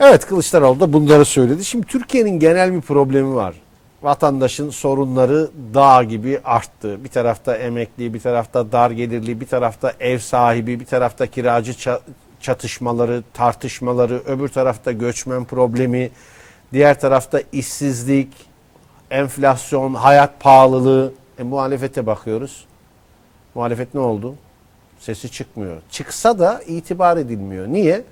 Evet Kılıçdaroğlu da bunları söyledi. Şimdi Türkiye'nin genel bir problemi var. Vatandaşın sorunları dağ gibi arttı. Bir tarafta emekli, bir tarafta dar gelirli, bir tarafta ev sahibi, bir tarafta kiracı ça- çatışmaları, tartışmaları, öbür tarafta göçmen problemi, diğer tarafta işsizlik, enflasyon, hayat pahalılığı. E, muhalefete bakıyoruz. Muhalefet ne oldu? Sesi çıkmıyor. Çıksa da itibar edilmiyor. Niye?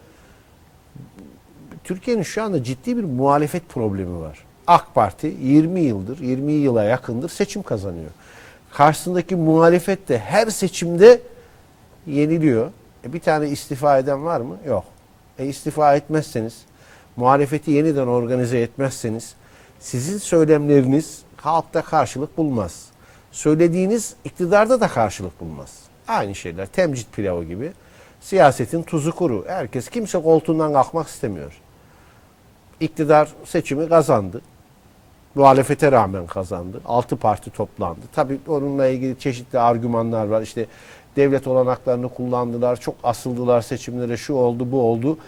Türkiye'nin şu anda ciddi bir muhalefet problemi var. AK Parti 20 yıldır, 20 yıla yakındır seçim kazanıyor. Karşısındaki muhalefet de her seçimde yeniliyor. E bir tane istifa eden var mı? Yok. E istifa etmezseniz, muhalefeti yeniden organize etmezseniz sizin söylemleriniz halkta karşılık bulmaz. Söylediğiniz iktidarda da karşılık bulmaz. Aynı şeyler. Temcit pilavı gibi. Siyasetin tuzu kuru. Herkes kimse koltuğundan kalkmak istemiyor. İktidar seçimi kazandı. Muhalefete rağmen kazandı. Altı parti toplandı. Tabii onunla ilgili çeşitli argümanlar var. İşte devlet olanaklarını kullandılar. Çok asıldılar seçimlere. Şu oldu, bu oldu.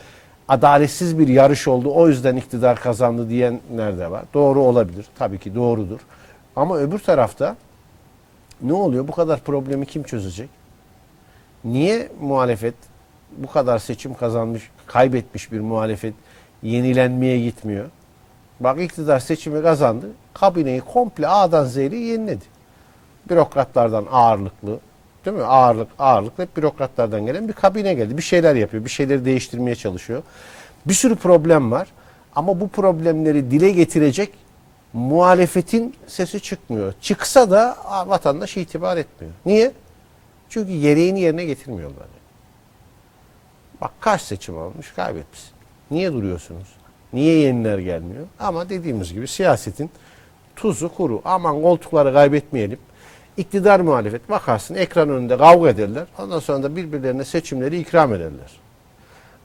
Adaletsiz bir yarış oldu. O yüzden iktidar kazandı diyenler de var. Doğru olabilir. Tabii ki doğrudur. Ama öbür tarafta ne oluyor? Bu kadar problemi kim çözecek? Niye muhalefet bu kadar seçim kazanmış, kaybetmiş bir muhalefet yenilenmeye gitmiyor? Bak iktidar seçimi kazandı. Kabineyi komple A'dan Z'ye yeniledi. Bürokratlardan ağırlıklı, değil mi? Ağırlık, ağırlıklı hep bürokratlardan gelen bir kabine geldi. Bir şeyler yapıyor, bir şeyleri değiştirmeye çalışıyor. Bir sürü problem var. Ama bu problemleri dile getirecek muhalefetin sesi çıkmıyor. Çıksa da vatandaş itibar etmiyor. Niye? Çünkü gereğini yerine getirmiyorlar. Bak kaç seçim olmuş kaybetmiş. Niye duruyorsunuz? Niye yeniler gelmiyor? Ama dediğimiz gibi siyasetin tuzu kuru. Aman koltukları kaybetmeyelim. İktidar muhalefet bakarsın ekran önünde kavga ederler. Ondan sonra da birbirlerine seçimleri ikram ederler.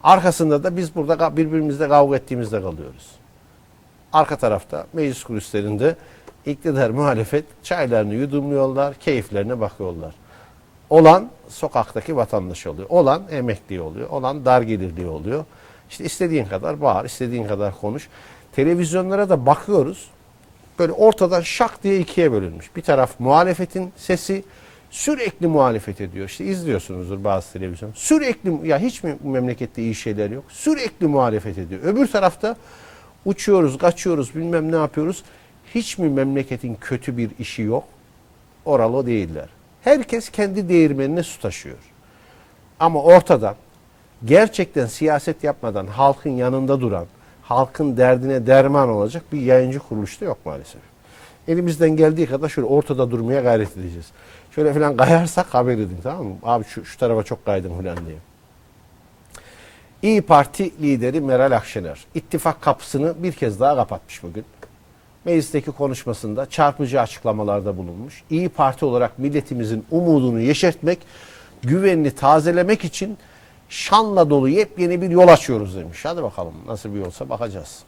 Arkasında da biz burada birbirimizle kavga ettiğimizde kalıyoruz. Arka tarafta meclis kulislerinde iktidar muhalefet çaylarını yudumluyorlar, keyiflerine bakıyorlar. Olan sokaktaki vatandaş oluyor. Olan emekli oluyor. Olan dar gelirli oluyor. İşte istediğin kadar bağır, istediğin kadar konuş. Televizyonlara da bakıyoruz. Böyle ortadan şak diye ikiye bölünmüş. Bir taraf muhalefetin sesi sürekli muhalefet ediyor. İşte izliyorsunuzdur bazı televizyon. Sürekli ya hiç mi memlekette iyi şeyler yok? Sürekli muhalefet ediyor. Öbür tarafta uçuyoruz, kaçıyoruz, bilmem ne yapıyoruz. Hiç mi memleketin kötü bir işi yok? Oralı değiller. Herkes kendi değirmenine su taşıyor. Ama ortadan gerçekten siyaset yapmadan halkın yanında duran, halkın derdine derman olacak bir yayıncı kuruluş da yok maalesef. Elimizden geldiği kadar şöyle ortada durmaya gayret edeceğiz. Şöyle falan kayarsak haber edin tamam mı? Abi şu, şu tarafa çok kaydım falan diye. İyi Parti lideri Meral Akşener ittifak kapısını bir kez daha kapatmış bugün. Meclisteki konuşmasında çarpıcı açıklamalarda bulunmuş. İyi Parti olarak milletimizin umudunu yeşertmek, güvenini tazelemek için şanla dolu yepyeni bir yol açıyoruz demiş. Hadi bakalım nasıl bir yolsa bakacağız.